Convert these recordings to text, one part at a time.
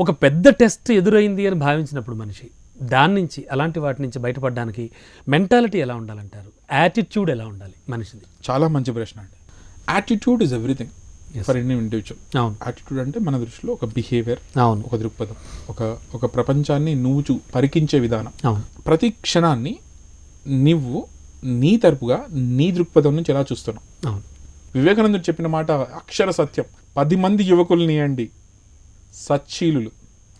ఒక పెద్ద టెస్ట్ ఎదురైంది అని భావించినప్పుడు మనిషి దాని నుంచి అలాంటి వాటి నుంచి బయటపడడానికి మెంటాలిటీ ఎలా ఉండాలంటారు? యాటిట్యూడ్ ఎలా ఉండాలి మనిషిది? చాలా మంచి ప్రశ్న అండి. Attitude is everything. For any individual అవును. యాటిట్యూడ్ అంటే మన దృష్టిలో ఒక బిహేవియర్ అవును. ఒక దృక్పథం ఒక ఒక ప్రపంచాన్ని నువ్వు చూ పరికించే విధానం. అవును. ప్రతి క్షణాన్ని నువ్వు నీ తరపుగా నీ దృక్పథం నుంచి ఎలా చూస్తున్నావు? అవును. వివేకానందుడు చెప్పిన మాట అక్షర సత్యం. పది మంది యువకుల్ని అండి సచ్చీలులు.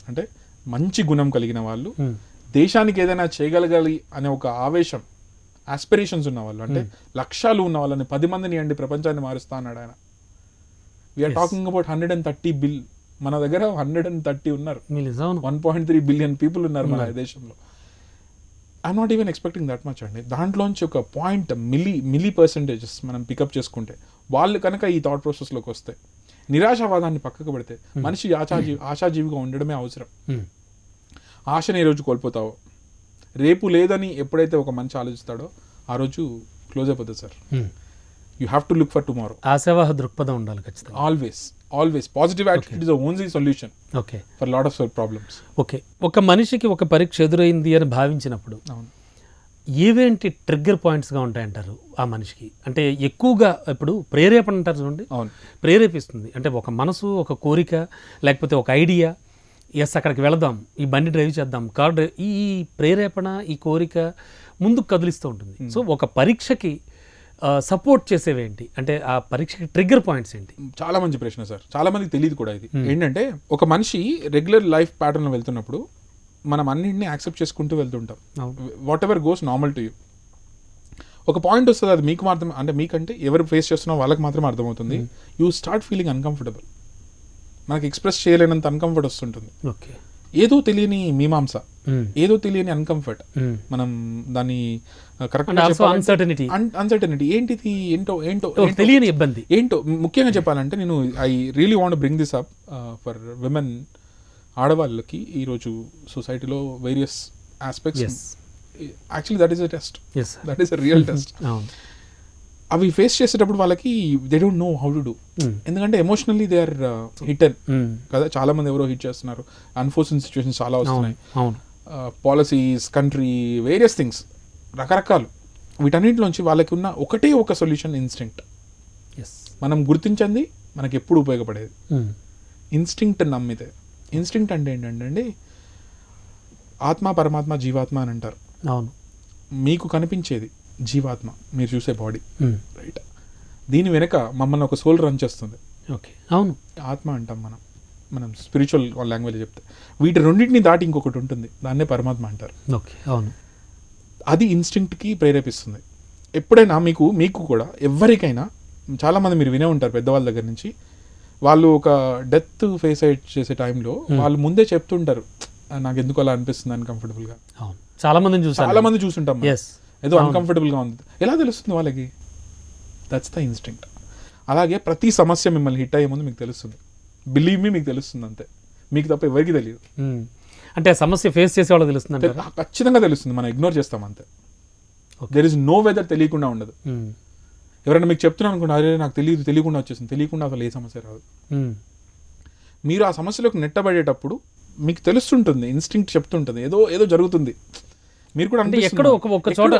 అంటే మంచి గుణం కలిగిన వాళ్ళు. Hmm. దేశానికి ఏదైనా చేయగలగాలి అనే ఒక ఆవేశం ఆస్పిరేషన్స్ ఉన్న వాళ్ళు అంటే లక్ష్యాలు ఉన్న వాళ్ళని పది మందిని అండి ప్రపంచాన్ని మారుస్తా అన్నాడు ఆయన. We're. Talking about hundred and thirty bill మన దగ్గర హండ్రెడ్ అండ్ థర్టీ ఉన్నారు. One point three billion people ఉన్నారు మన దేశంలో. I'm not even expecting that much అండి. దాంట్లోంచి ఒక పాయింట్ మిలీ మిలీ పర్సెంటేజెస్ మనం పికప్ చేసుకుంటే వాళ్ళు కనుక ఈ థాట్ ప్రాసెస్లోకి వస్తే నిరాశావాదాన్ని పక్కకు పెడితే మనిషి ఆశాజీ ఆశాజీవిగా ఉండడమే అవసరం. Hmm. ఆశని ఏ రోజు కోల్పోతావో? రేపు లేదని ఎప్పుడైతే ఒక మనిషి ఆలోచిస్తాడో ఆ రోజు క్లోజ్ అయిపోతుంది sir. Hmm. You have to look for tomorrow ఆశావాహ దృక్పథం ఉండాలి ఖచ్చితంగా. Always always positive attitude is only solution okay for lot of problems okay ఒక మనిషికి ఒక పరీక్ష ఎదురైంది అని భావించినప్పుడు అవును. ఏవేంటి ట్రిగ్గర్ పాయింట్స్గా ఉంటాయంటారు ఆ మనిషికి? అంటే ఎక్కువగా ఇప్పుడు ప్రేరేపణ అంటారు చూడండి. అవును. ప్రేరేపిస్తుంది. అంటే ఒక మనసు ఒక కోరిక లేకపోతే ఒక ఐడియా ఎస్ అక్కడికి వెళదాం ఈ బండి డ్రైవ్ చేద్దాం కార్ డ్రైవ్ ఈ ఈ ప్రేరేపణ ఈ కోరిక ముందుకు కదిలిస్తూ ఉంటుంది. సో ఒక పరీక్షకి సపోర్ట్ చేసేవేంటి? అంటే ఆ పరీక్షకి ట్రిగ్గర్ పాయింట్స్ ఏంటి? చాలా మంచి ప్రశ్న సార్. చాలా మందికి తెలియదు కూడా ఇది. ఏంటంటే ఒక మనిషి రెగ్యులర్ లైఫ్ ప్యాటర్న్ వెళ్తున్నప్పుడు మనం అన్నింటినీ యాక్సెప్ట్ చేసుకుంటూ వెళ్తుంటాం. Whatever goes normal to you ఒక పాయింట్ వస్తుంది అది మీకు మాత్రమే అంటే మీకంటే ఎవరు ఫేస్ చేస్తున్నా వాళ్ళకి మాత్రమే అర్థమవుతుంది. యూ స్టార్ట్ ఫీలింగ్ అన్కంఫర్టబుల్ మనకి ఎక్స్ప్రెస్ చేయలేనంత అన్కంఫర్ట్ వస్తుంటుంది. ఏదో తెలియని మీమాంస. ఏదో తెలియని అన్కంఫర్ట్ మనం దాన్ని కరెక్ట్ అన్సర్టనిటీ అన్సర్టనిటీ ఏంటిది ఏంటో ఏంటో ఏంటో తెలియని ఇబ్బంది. ఏంటో ముఖ్యంగా చెప్పాలంటే నేను I really want bring this up for women ఆడవాళ్ళకి ఈరోజు సొసైటీలో various aspects actually that is a test that is a real test అవును. అవి ఫేస్ చేసేటప్పుడు వాళ్ళకి they don't know how to do. ఎందుకంటే emotionally they are hit Mm. కదా చాలా మంది ఎవరో హిట్ చేస్తున్నారు. అన్ఫోర్చున్ సిచ్యువేషన్స్ చాలా వస్తున్నాయి. అవును. పాలసీస్ కంట్రీ వేరియస్ థింగ్స్ రకరకాలు. వీటన్నిటిలోంచి వాళ్ళకి ఉన్న ఒకటే ఒక సొల్యూషన్ ఇన్స్టింక్ట్ ఎస్ మనం గుర్తించింది మనకి ఎప్పుడు ఉపయోగపడేది. ఇన్స్టింక్ట్ నమ్మితే. ఇన్స్టింక్ట్ అంటే ఏంటంటే అండి ఆత్మ పరమాత్మ జీవాత్మ అని అంటారు. అవును. మీకు కనిపించేది జీవాత్మ మీరు చూసే బాడీ. రైట్ దీని వెనుక మమ్మల్ని ఒక సోల్ రన్ చేస్తుంది. ఓకే. అవును. ఆత్మ అంటాం మనం. మనం స్పిరిచువల్ లాంగ్వేజ్ చెప్తే. వీటి రెండింటిని దాటి ఇంకొకటి ఉంటుంది. దాన్నే పరమాత్మ అంటారు. ఓకే. అవును. అది ఇన్స్టింక్ట్కి ప్రేరేపిస్తుంది. ఎప్పుడైనా మీకు మీకు కూడా ఎవరికైనా చాలామంది మీరు వినే ఉంటారు పెద్దవాళ్ళ దగ్గర నుంచి వాళ్ళు ఒక డెత్ ఫేస్ చేసే టైంలో వాళ్ళు ముందే చెప్తుంటారు "ఆ, నాకు ఎందుకు అలా అనిపిస్తుంది అన్కంఫర్టబుల్గా చాలా మందిని చూసాను చాలా మంది చూసుంటాం ఏదో అన్కంఫర్టబుల్గా ఉంది. ఎలా తెలుస్తుంది వాళ్ళకి? దట్స్ ద ఇన్స్టింక్ట్ అలాగే ప్రతి సమస్య మిమ్మల్ని హిట్ అయ్యే ముందు మీకు తెలుస్తుంది. బిలీవ్ మీ మీకు తెలుస్తుంది అంతే. మీకు తప్ప ఎవరికి తెలియదు. అంటే ఆ సమస్య ఫేస్ చేసే వాళ్ళు తెలుస్తుంది ఖచ్చితంగా తెలుస్తుంది. మనం ఇగ్నోర్ చేస్తాం అంతే. దెర్ ఇస్ నో వెదర్ తెలియకుండా ఉండదు. ఎవరైనా మీకు చెప్తున్నాను అనుకోండి అరే నాకు తెలియదు తెలియకుండా వచ్చేసింది తెలియకుండా అసలు ఏ సమస్య రాదు మీరు ఆ సమస్యలోకి నెట్టబడేటప్పుడు మీకు తెలుస్తుంటుంది ఇన్స్టింక్ట్ చెప్తుంటుంది ఏదో ఏదో జరుగుతుంది మీరు కూడా అంటే. ఎక్కడో ఒక- ఒక చోట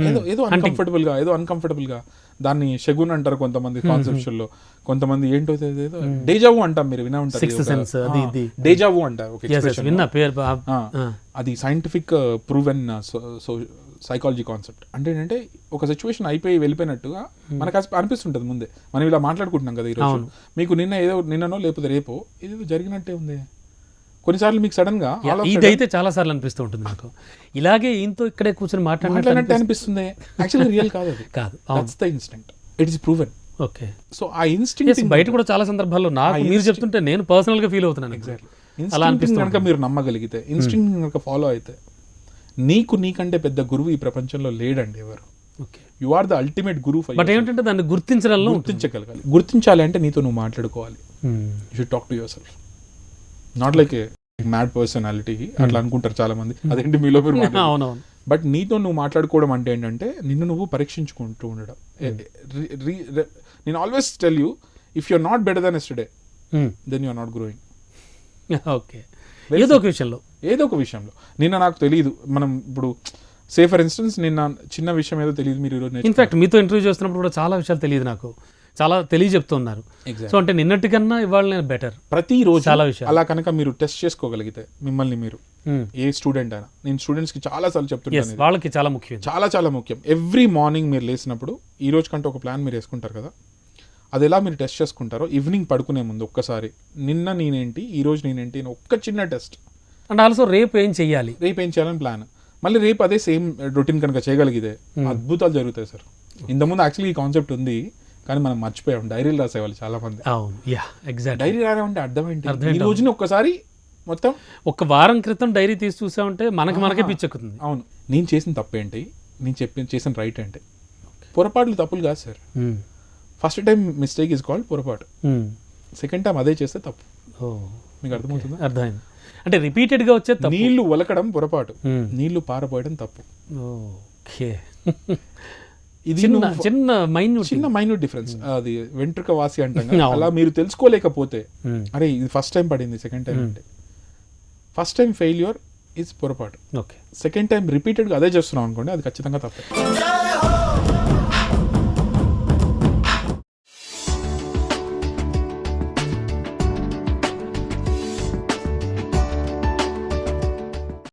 ఏదో ఏదో. అన్కంఫర్టబుల్గా ఏదో అన్కంఫర్టబుల్గా దాన్ని షగున్ అంటారు కొంతమంది కాన్సెప్షన్లో కొంతమంది ఏంటో ఏదో డేజావు అంటాం మీరు వినే ఉంటారు. డేజావు అంటారు. అది scientific proven so psychology concept అంటే ఏంటంటే ఒక సిచ్యువేషన్ అయిపోయి వెళ్ళిపోయినట్టుగా మనకు అనిపిస్తుంటది ముందే. మనం ఇలా మాట్లాడుకుంటున్నాం కదా ఈరోజు. మీకు నిన్న ఏదో నిన్ననో లేకపోతే రేపో ఇది జరిగినట్టే ఉంది. కొన్నిసార్లు మీకు సడన్గా ఇదైతే చాలా సార్లు అనిపిస్తూ ఉంటుంది నాకు ఇలాగే ఈయంతో ఇక్కడే కూర్చొని మాట్లాడినట్టు అనిపిస్తుంది. యాక్చువల్లీ రియల్ కాదు అది. కాదు that's the instinct it is proven okay. So ఆ ఇన్స్టింక్ట్ బయట కూడా చాలా సందర్భాల్లో నాకు మీరు చెప్తుంటే నేను పర్సనల్గా ఫీల్ అవుతున్నాను. ఎగ్జాక్ట్లీ అలా అనిపిస్తుంది కనుక మీరు నమ్మగలిగితే ఇన్స్టింక్ట్ కనుక ఫాలో అయితే నీకు నీకంటే పెద్ద గురువు ఈ ప్రపంచంలో లేడండి ఎవరు. Okay. You are the ultimate గురువు ఫర్ బట్ ఏమిటంటే దాన్ని గుర్తించడంలో గుర్తించగలగాలి. గుర్తించాలి అంటే నీతో నువ్వు మాట్లాడుకోవాలి. Hmm. You should talk to your self not like a mad personality అట్లా అనుకుంటారు చాలా మంది అదేంటి మీలో మీరు అవునవును. బట్ నీతో నువ్వు మాట్లాడుకోవడం అంటే ఏంటంటే నిన్ను నువ్వు పరీక్షించుకుంటూ ఉండడం. రి- రి- నేను always tell you if you're not better then yesterday Hmm. Then you're not growing okay ఏదో ఒక విషయంలో. ఏదో ఒక విషయంలో. నిన్న నాకు తెలియదు మనం ఇప్పుడు సే ఫర్ ఇన్స్టెన్స్ నిన్న చిన్న విషయం ఏదో తెలియదు మీరు ఈరోజు. ఇన్ఫాక్ట్ మీతో ఇంటర్వ్యూ చేస్తున్నప్పుడు కూడా చాలా విషయాలు తెలియదు నాకు. చాలా తెలియజెప్తున్నారు. సో అంటే నిన్నటి కన్నా ఇవాళ నేను బెటర్ ప్రతిరోజు చాలా విషయాలు. అలా కనుక మీరు టెస్ట్ చేసుకోగలిగితే మిమ్మల్ని మీరు ఏ స్టూడెంట్ అయినా. నేను స్టూడెంట్స్కి చాలా సార్లు ఇది. వాళ్ళకి చాలా ముఖ్యం. చాలా చాలా ముఖ్యం. ఎవ్రీ మార్నింగ్ మీరు లేచినప్పుడు ఈ రోజు కంటే ఒక ప్లాన్ మీరు వేసుకుంటారు కదా? అది ఎలా మీరు టెస్ట్ చేసుకుంటారో ఈవినింగ్ పడుకునే ముందు ఒక్కసారి. నిన్న నేనేంటి ఈ రోజు నేనేంటి అని ఒక్క చిన్న టెస్ట్. అండ్ ఆల్సో రేపు ఏం చెయ్యాలి? రేపు ఏం చేయాలని ప్లాన్. మళ్ళీ రేపు అదే సేమ్ రొటీన్ కనుక చేయగలిగితే అద్భుతాలు జరుగుతాయి సార్. ఇంతకుముందు యాక్చువల్లీ ఈ కాన్సెప్ట్ ఉంది కానీ మనం మర్చిపోయాం. డైరీలు రాసేవాళ్ళు చాలా మంది అవును. యా ఎగ్జాక్ట్ డైరీ రాయడం అర్థం ఏంటి ఈ రోజుని ఒక్కసారి మొత్తం ఒక వారం క్రితం డైరీ తీసి చూసామంటే మనకి మనకే పిచ్చెక్కుతుంది. అవును. నేను చేసిన తప్పేంటి? నేను చెప్పిన చేసిన రైట్ ఏంటి? పొరపాట్లు తప్పులు కాదు sir. Hmm. First time mistake is called పొరపాటు. మ్మ్. సెకండ్ టైం అదే చేస్తే తప్పు. మీకు అర్థమవుతుందా? అర్థమైంది. అంటే రిపీటెడ్గా వచ్చే నీళ్ళు ఒలకడం పొరపాటు. మ్మ్. నీళ్ళు పారపోయడం తప్పు. ఓకే. ఇది చిన్న మైన్యూట్ చిన్న మైన్యూట్ డిఫరెన్స్ అది వెంట్రుక వాసి అంటాం. అలా మీరు తెలుసుకోలేకపోతే అరే ఇది ఫస్ట్ టైం పడింది సెకండ్ టైం. అంటే. ఫస్ట్ టైం ఫెయిల్యూర్ ఇస్ పొరపాటు. ఓకే. సెకండ్ టైం రిపీటెడ్గా అదే చేస్తున్నాం అనుకోండి అది ఖచ్చితంగా తప్పే.